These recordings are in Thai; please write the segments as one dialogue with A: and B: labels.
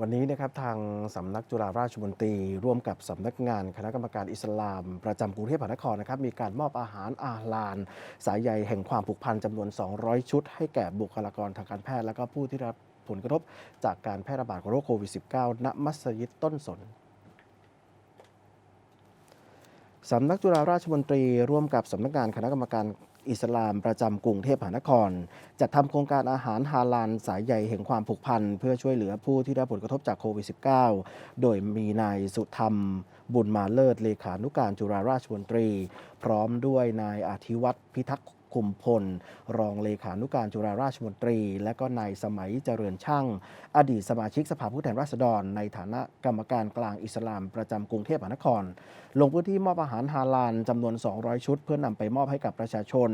A: วันนี้นะครับทางสำนักจุฬาราชมนตรี ร่วมกับสำนักงานคณะกรรมการอิสลาม ประจำกรุงเทพมหานครนะครับมีการมอบอาหารอาลาน สายใยแห่งความผูกพันจำนวน 200 ชุด ให้แก่บุคลากรทางการแพทย์ และก็ผู้ที่รับผลกระทบจากการแพร่ระบาดของโรคโควิด -19 ณมัสยิดต้นสนสำนักจุฬาราชมนตรี ร่วมกับสำนักงานคณะกรรมการ อิสลามประจำกรุงเทพมหานคร จัดทำโครงการอาหารฮาลาลสายใยแห่งความผูกพันเพื่อช่วยเหลือผู้ที่ได้ผลกระทบจากโควิด -19 โดยมีนายสุธรรม บุญมาเลิศเลขานุการจุฬาราชมนตรี พร้อมด้วยนายอาทิวัตรพิทักษ์ คุมพล รองเลขานุการจุฬาราชมนตรี และก็นายสมัยเจริญช่าง อดีตสมาชิกสภาผู้แทนราษฎร ในฐานะกรรมการกลางอิสลามประจำกรุงเทพมหานคร ลงพื้นที่มอบอาหารฮาลาลจำนวน 200 ชุด เพื่อนำไปมอบให้กับประชาชน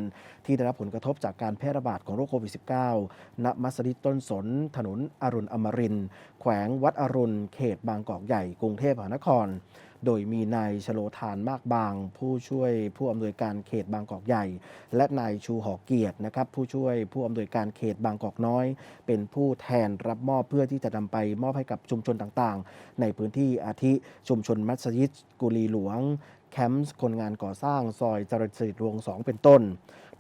A: ที่ได้รับผลกระทบจากการแพร่ระบาดของโรคโควิด -19 ณมัสยิดต้นสน ถนนอรุณอมรินแขวงวัดอรุณ เขตบางกอกใหญ่กรุงเทพมหานคร โดยมีนายชโลทานมากบาง ผู้ช่วยผู้อำนวยการเขตบางกอกใหญ่ และนายชูหอเกียรตินะครับผู้ช่วยผู้อำนวยการเขตบางกอกน้อย เป็นผู้แทนรับมอบเพื่อที่จะนำไปมอบให้กับชุมชนต่างๆ ในพื้นที่อาทิชุมชนมัสยิดกุลีหลวง แคมป์คนงานก่อสร้างซอยจรญสนิทวงศ์2เป็นต้น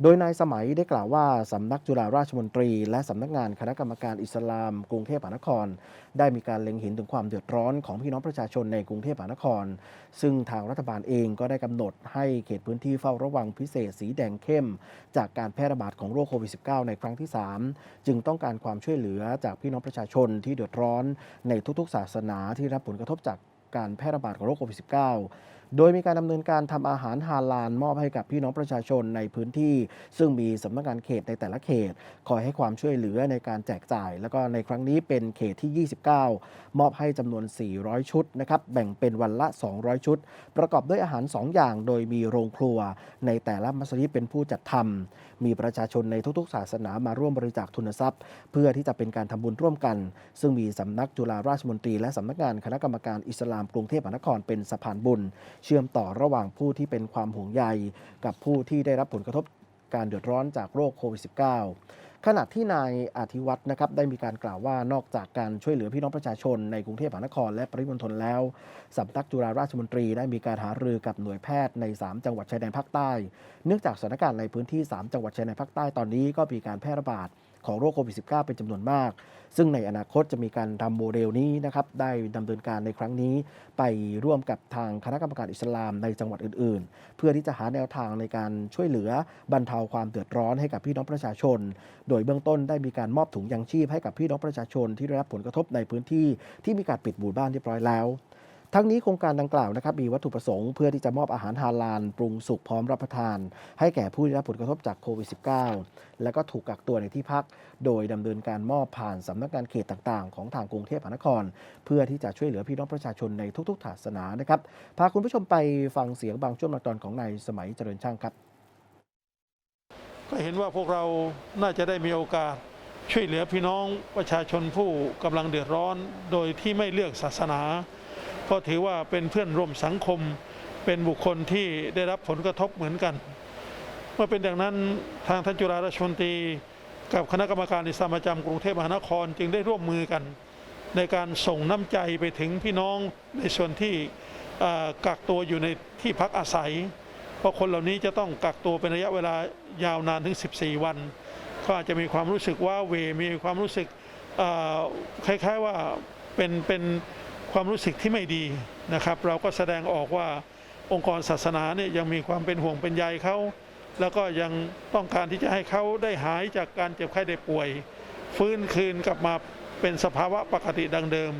A: โดยนายสมัยได้กล่าวว่าสำนักจุฬาราชมนตรี และสำนักงานคณะกรรมการอิสลาม กรุงเทพมหานคร ได้มีการเล็งเห็นถึงความเดือดร้อนของพี่น้องประชาชนในกรุงเทพมหานคร ซึ่งทางรัฐบาลเองก็ได้กำหนดให้เขตพื้นที่เฝ้าระวังพิเศษสีแดงเข้ม จากการแพร่ระบาดของโรคโควิด -19 ในครั้งที่ 3 จึงต้องการความช่วยเหลือจากพี่น้องประชาชนที่เดือดร้อนในทุกๆ ศาสนาที่รับผลกระทบจากการแพร่ระบาดของโรคโควิด -19 โดยมีการดำเนินการทำอาหารฮาลาลมอบให้กับพี่น้องประชาชนในพื้นที่ ซึ่งมีสำนักงานเขตในแต่ละเขต คอยให้ความช่วยเหลือในการแจกจ่าย แล้วก็ในครั้งนี้เป็นเขตที่ 29 มอบให้จำนวน 400 ชุดนะครับแบ่งเป็นวันละ 200 ชุด ประกอบด้วยอาหาร 2 อย่าง โดยมีโรงครัว ในแต่ละมัสยิดเป็นผู้จัดทำมีประชาชนในทุกๆ ศาสนามาร่วมบริจาคทุนทรัพย์ เพื่อที่จะเป็นการทำบุญร่วมกัน ซึ่งมีสำนักจุฬาราชมนตรีและสำนักงานคณะกรรมการอิสลามกรุงเทพมหานครเป็นสะพานบุญเชื่อมต่อระหว่างผู้ที่เป็นความห่วงใย กับผู้ที่ได้รับผลกระทบการเดือดร้อนจากโรคโควิด -19 ขณะที่นายอาทิวัตรนะครับได้มีการกล่าวว่านอกจากการช่วยเหลือพี่น้องประชาชนในกรุงเทพมหานคร และปริมณฑลแล้วสำนักจุฬาราชมนตรีได้มีการหารือกับหน่วยแพทย์ใน 3 จังหวัดชายแดนภาคใต้ เนื่องจากสถานการณ์ในพื้นที่ 3 จังหวัดชายแดนภาคใต้ตอนนี้ก็มีการแพร่ระบาดของโรคโควิด -19 เป็นจำนวนมาก ซึ่งในอนาคตจะมีการทำโมเดลนี้นะครับได้ดำเนินการในครั้งนี้ ไปร่วมกับทางคณะกรรมการอิสลามในจังหวัดอื่น ๆ เพื่อที่จะหาแนวทางในการช่วยเหลือบรรเทาความเดือดร้อนให้กับพี่น้องประชาชน โดยเบื้องต้นได้มีการมอบถุงยังชีพให้กับพี่น้องประชาชนที่ได้รับผลกระทบในพื้นที่ที่มีการปิดหมู่บ้านเรียบร้อยแล้ว ทั้งนี้โครงการดังกล่าวนะครับมีวัตถุประสงค์เพื่อที่จะมอบอาหารฮาลาลปรุงสุกพร้อมรับประทาน ให้แก่ผู้ได้รับผลกระทบจากโควิด -19 และก็ถูกกักตัวในที่พัก โดยดำเนินการมอบผ่านสำนักงานเขตต่างๆ ของทางกรุงเทพมหานคร เพื่อที่จะช่วยเหลือพี่น้องประชาชนในทุกๆศาสนานะครับพาคุณผู้ชมไปฟังเสียงบางช่วงบางตอนของนายสมัยเจริญช่างครับ
B: ก็เห็นว่าพวกเราน่าจะได้มีโอกาสช่วยเหลือพี่น้องประชาชนผู้กำลังเดือดร้อน โดยที่ไม่เลือกศาสนา เพราะถือว่าเป็นเพื่อนร่วมสังคม เป็นบุคคลที่ได้รับผลกระทบเหมือนกัน เมื่อเป็นอย่างนั้นทางท่านจุฬาราชมนตรี กับคณะกรรมการอิสลามประจำกรุงเทพมหานครจึงได้ร่วมมือกัน ในการส่งน้ำใจไปถึงพี่น้องในส่วนที่กักตัวอยู่ในที่พักอาศัย เพราะคนเหล่านี้จะต้องกักตัวเป็นระยะเวลายาวนานถึง 14 วัน ก็อาจจะมีความรู้สึกว่าเวมีความรู้สึกคล้ายๆว่าเป็นเป็น ความรู้สึกที่ไม่ดีนะครับ เราก็แสดงออกว่าองค์กรศาสนาเนี่ยยังมีความเป็นห่วงเป็นใยเขาแล้วก็ยังต้องการที่จะให้เขาได้หายจากการเจ็บไข้ได้ป่วย ฟื้นคืนกลับมาเป็นสภาวะปกติดังเดิม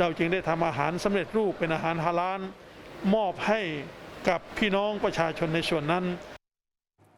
B: เราจึงได้ทำอาหารสำเร็จรูปเป็นอาหารฮาลาลมอบให้กับพี่น้องประชาชนในส่วนนั้น